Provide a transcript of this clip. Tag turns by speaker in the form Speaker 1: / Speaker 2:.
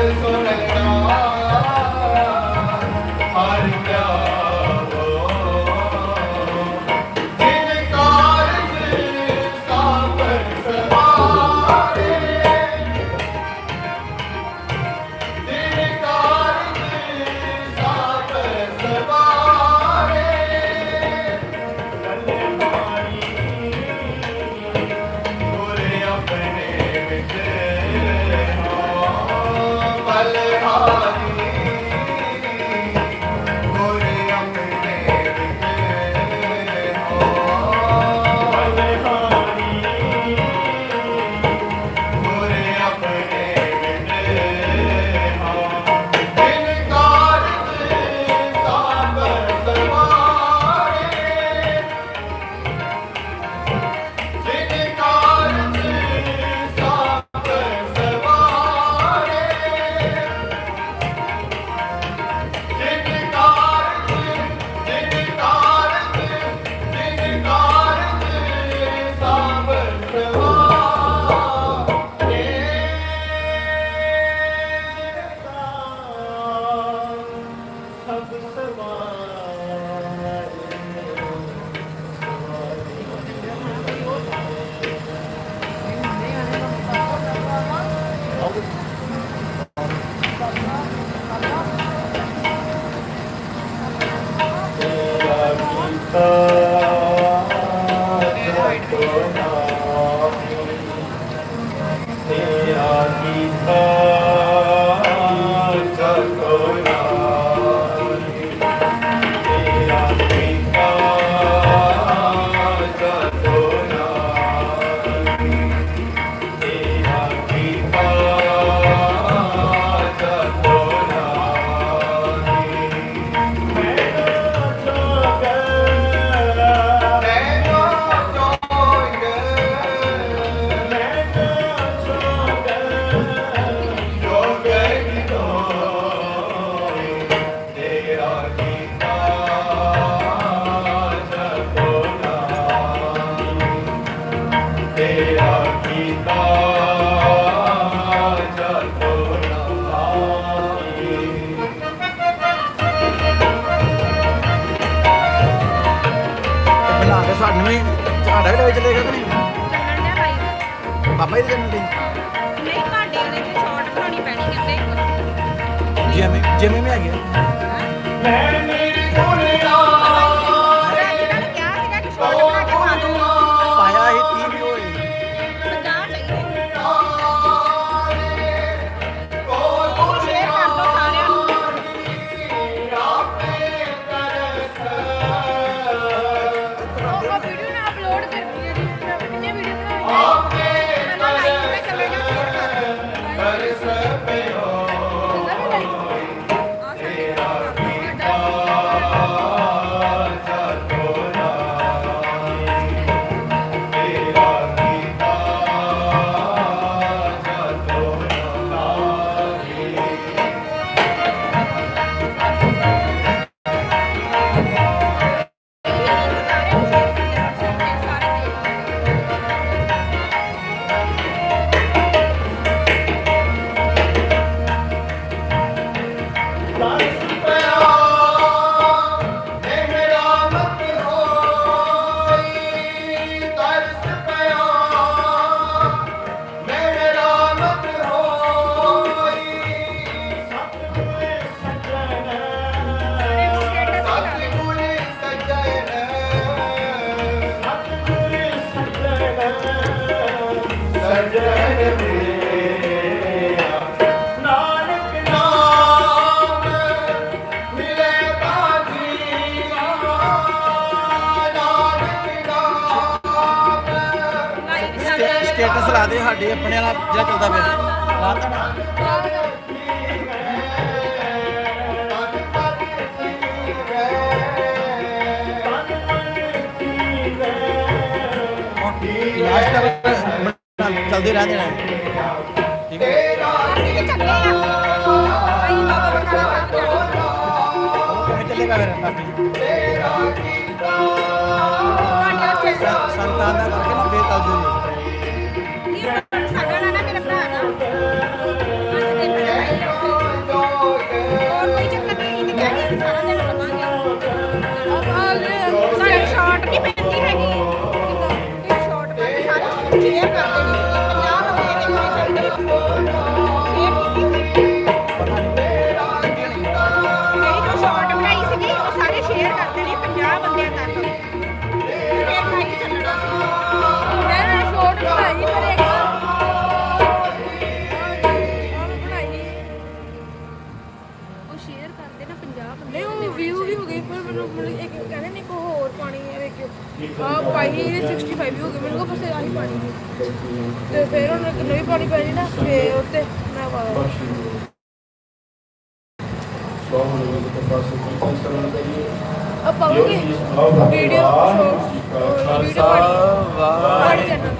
Speaker 1: Thank you. White ਹੋਈ ਤੇਰਾ ਕੀਤਾ ਤੁਹਾਨੂੰ ਵੀ ਤੁਹਾਡਾ ਵੀ ਲੱਗ ਚੱਲੇਗਾ ਕਿ ਨਹੀਂ?
Speaker 2: ਚੱਲਣ
Speaker 1: ਪਾਪਾ ਦੇ ਜਨਮ ਦਿਨ
Speaker 2: ਨਹੀਂ ਤੁਹਾਡੇ ਉਹਦੇ ਚ ਸ਼ਾਰਟ ਬਣਾਉਣੀ ਪੈਣੀ ਕਹਿੰਦੇ
Speaker 1: ਜਿਵੇਂ ਜਿਵੇਂ ਹੈਗੇ ਆ।
Speaker 3: ਮੈਂ ਮੇਰੀ ਸੋਹਣਿਆ
Speaker 2: ਇਹਨਾਂ
Speaker 1: ਸਟੇਟਸ ਲਾ ਦੇ ਸਾਡੇ ਆਪਣੇ ਵਾਲਾ ਜਿਹੜਾ ਚੱਲਦਾ ਪਿਆ। ਲਾਤਾ ਨਾ ਚੱਲਦੇ ਰਹਿੰਦੇ ਨੇ ਠੀਕ ਹੈ।
Speaker 2: ਅਸੀਂ ਵੀ ਚੱਲੇ ਆ ਅਸੀਂ ਬਾਬਾ ਬਕਾਲਾ ਸਾਹਿਬ ਜਾਣਾ
Speaker 1: ਉਹ ਕਿਵੇਂ ਚੱਲੇਗਾ ਫਿਰ ਆਪੀ
Speaker 2: ਤੁਹਾਡੇ ਉੱਥੇ
Speaker 1: ਸੰਤਾਂ ਦਾ ਕਰਕੇ ਨਾ ਫੇਰ ਚੱਲ ਜੂਗੀ
Speaker 2: ਸਾਡਾ ਨਾ। ਨਾ ਮੇਰੇ ਭਰਾ ਦਾ ਅੱਜ ਦੇ ਭਰਾ ਹੋਰ ਕੋਈ ਚੱਕਰ ਨਹੀਂ ਇਹਨੇ ਕਹਿ ਕੇ ਸਾਰਾ ਦਿਨ ਰਵਾਂਗੇ ਸਾਡੇ ਸ਼ਾਰਟ ਨਹੀਂ ਪੈਂਦੀ ਹੈਗੀ। ਇਹ ਸ਼ਾਰਟ ਪੈਂਦੀ ਸਾਰੇ ਸ਼ੇਅਰ ਕਰਦੇ ਨੇ
Speaker 4: ਮੈਨੂੰ ਮੈਨੂੰ ਇੱਕ ਕਹਿੰਦੇ ਨੇ ਕੋ ਹੋਰ ਪਾਣੀ ਵੇਖਿਓ ਆ ਪਾਈ ਇਹਦੇ 65 ਵੀ ਹੋ ਗਏ ਮੈਨੂੰ ਕੋ ਬਸ ਆਹੀ ਪਾਣੀ। ਤੇ ਫਿਰ ਉਹਨੇ ਇੱਕ ਨਵੀਂ ਪਾਣੀ ਪੈਣੀ ਨਾ ਤੇ ਉੱਤੇ ਮੈਂ ਪਾ ਦਾਂ ਆ ਪਾਉਂਗੇ ਵੀਡੀਓ ਸ਼ੋਰਟ ਵੀਡੀਓ ਪਾਣੀ। ਪਾਣੀ ਕਰਨਾ